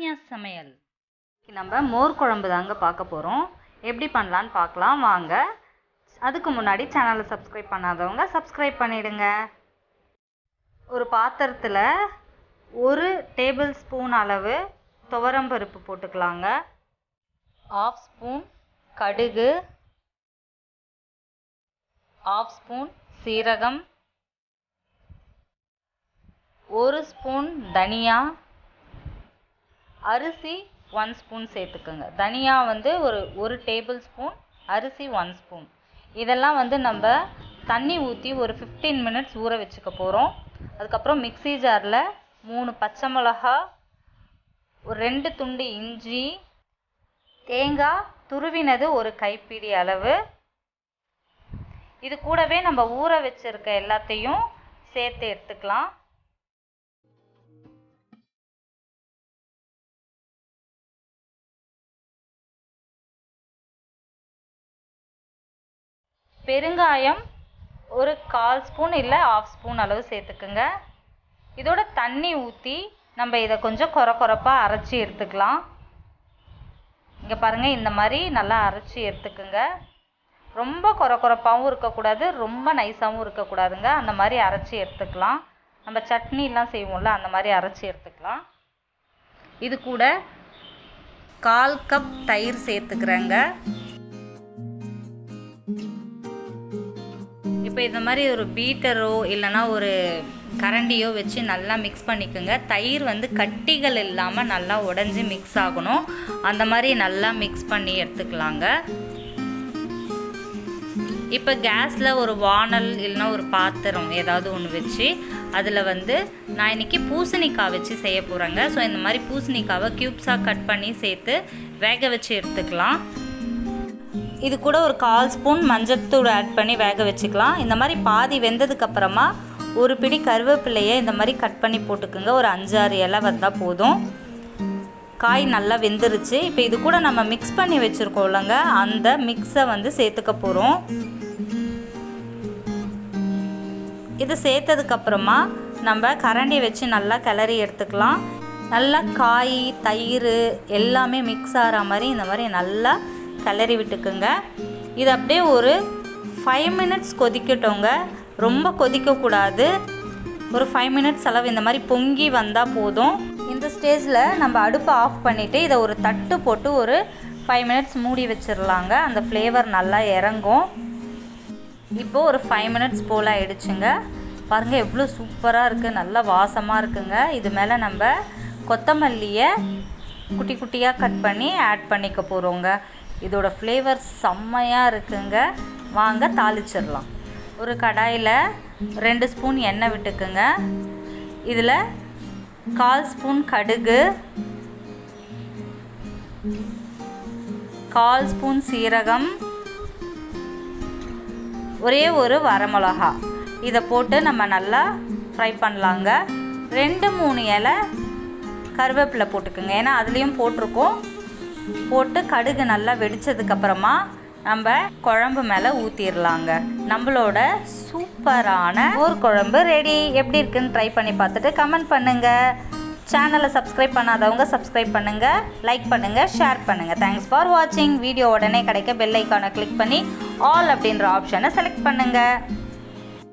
சரண்யா சமையல் நம்ம மோர் குழம்பு தாங்க பார்க்க போகிறோம் எப்படி பண்ணலான்னு பார்க்கலாம். வாங்க. அதுக்கு முன்னாடி சேனலை சப்ஸ்கிரைப் பண்ணாதவங்க சப்ஸ்கிரைப் பண்ணிவிடுங்க ஒரு பாத்திரத்தில் ஒரு டேபிள் ஸ்பூன் அளவு துவரம்பருப்பு போட்டுக்கலாங்க. ஆஃப் ஸ்பூன் கடுகு. ஆஃப் ஸ்பூன் சீரகம். ஒரு ஸ்பூன் தனியா அரிசி ஒன் ஸ்பூன் சேர்த்துக்கோங்க. தனியா வந்து ஒரு ஒரு டேபிள் ஸ்பூன் அரிசி ஒன் ஸ்பூன் இதெல்லாம் வந்து நம்ம தண்ணி ஊற்றி ஒரு ஃபிஃப்டீன் மினிட்ஸ் ஊற வச்சுக்க போகிறோம் அதுக்கப்புறம் மிக்ஸி ஜாரில் மூணு பச்சை மிளகா ஒரு ரெண்டு துண்டு இஞ்சி தேங்காய் துருவினது ஒரு கைப்பிடி அளவு. இது கூடவே நம்ம ஊற வச்சிருக்க எல்லாத்தையும் சேர்த்து எடுத்துக்கலாம். பெருங்காயம் ஒரு கால் ஸ்பூன் இல்லை ஆஃப் ஸ்பூன் அளவு சேர்த்துக்குங்க. இதோட தண்ணி ஊற்றி நம்ம இதை கொஞ்சம் கொர கொரப்பாக அரைச்சி எடுத்துக்கலாம். இங்கே பாருங்கள் இந்த மாதிரி நல்லா அரைச்சி எடுத்துக்குங்க. ரொம்ப கொர கொரப்பாகவும் இருக்கக்கூடாது ரொம்ப நைஸாகவும் இருக்கக்கூடாதுங்க. அந்த மாதிரி அரைச்சி எடுத்துக்கலாம். நம்ம சட்னிலாம் செய்வோம்ல அந்த மாதிரி அரைச்சி எடுத்துக்கலாம். இது கூட கால் கப் தயிர் சேர்த்துக்கிறேங்க. இப்போ இந்த மாதிரி ஒரு பீட்டரோ இல்லைனா ஒரு கரண்டியோ வச்சு நல்லா மிக்ஸ் பண்ணிக்கோங்க. தயிர் வந்து கட்டிகள் இல்லாமல் நல்லா உடஞ்சி மிக்ஸ் ஆகணும். அந்த மாதிரி நல்லா மிக்ஸ் பண்ணி எடுத்துக்கலாங்க. இப்போ கேஸில் ஒரு வானல் இல்லைனா ஒரு பாத்திரம் ஏதாவது ஒன்று வச்சு அதில் வந்து நான் இன்றைக்கி பூசணிக்காய் வச்சு செய்ய போகிறேங்க ஸோ இந்த மாதிரி பூசணிக்காவை க்யூப்ஸாக கட் பண்ணி சேர்த்து வேக வச்சு எடுத்துக்கலாம். இது கூட ஒரு கால் ஸ்பூன் மஞ்சத்தூள் ஆட் பண்ணி வேக வச்சுக்கலாம். இந்த மாதிரி பாதி வெந்ததுக்கப்புறமா ஒரு பிடி கருவேப்பிலையை இந்த மாதிரி கட் பண்ணி போட்டுக்குங்க. ஒரு அஞ்சாறு இலை வந்தால் போதும். காய் நல்லா வெந்துருச்சு. இப்போ இது கூட நம்ம மிக்ஸ் பண்ணி வச்சுருக்கோம்லங்க அந்த மிக்ஸை வந்து சேர்த்துக்க போகிறோம் இது சேர்த்ததுக்கப்புறமா நம்ம கரண்டி வச்சு நல்லா கிளறி எடுத்துக்கலாம். நல்லா காய் தயிர் எல்லாமே மிக்ஸ் ஆகிற மாதிரி இந்த மாதிரி நல்லா கிளறி விட்டுக்குங்க. இது அப்படியே ஒரு ஃபைவ் மினிட்ஸ் கொதிக்கட்டோங்க ரொம்ப கொதிக்கக்கூடாது. ஒரு ஃபைவ் மினிட்ஸ் அளவு இந்த மாதிரி பொங்கி வந்தால் போதும். இந்த ஸ்டேஜில் நம்ம அடுப்பை ஆஃப் பண்ணிவிட்டு இதை ஒரு தட்டு போட்டு ஒரு ஃபைவ் மினிட்ஸ் மூடி வச்சிடலாங்க அந்த ஃப்ளேவர் நல்லா இறங்கும். இப்போது ஒரு ஃபைவ் மினிட்ஸ் போல் ஆயிடுச்சுங்க. பாருங்கள் எவ்வளோ சூப்பராக இருக்குது நல்லா வாசமாக இருக்குங்க. இது மேலே நம்ம கொத்தமல்லியை குட்டி குட்டியாக கட் பண்ணி ஆட் பண்ணிக்க போகிறோங்க இதோட ஃப்ளேவர் செம்மையாக இருக்குங்க. வாங்க தாளிச்சிடலாம். ஒரு கடாயில் ரெண்டு ஸ்பூன் எண்ணெய் விட்டுக்குங்க. இதில் கால் ஸ்பூன் கடுகு கால் ஸ்பூன் சீரகம் ஒரே ஒரு வரமிளகா இதை போட்டு நம்ம நல்லா ஃப்ரை பண்ணலாங்க. ரெண்டு மூணு இலை கருவேப்பிலை போட்டுக்கோங்க. ஏன்னா அதுலேயும் போட்டிருக்கோம். போட்டு கடுகு நல்லா வெடித்ததுக்கப்புறமா நம்ம குழம்பு மேலே ஊற்றிடலாங்க நம்மளோட சூப்பரான ஒரு குழம்பு ரெடி எப்படி இருக்குன்னு ட்ரை பண்ணி பார்த்துட்டு கமெண்ட் பண்ணுங்கள் சேனலை சப்ஸ்கிரைப் பண்ணாதவங்க சப்ஸ்கிரைப் பண்ணுங்கள் லைக் பண்ணுங்கள் ஷேர் பண்ணுங்கள் தேங்க்ஸ் ஃபார் வாட்சிங் வீடியோ உடனே கிடைக்க பெல் ஐக்கானை கிளிக் பண்ணி ஆல் அப்படின்ற ஆப்ஷனை செலக்ட் பண்ணுங்கள்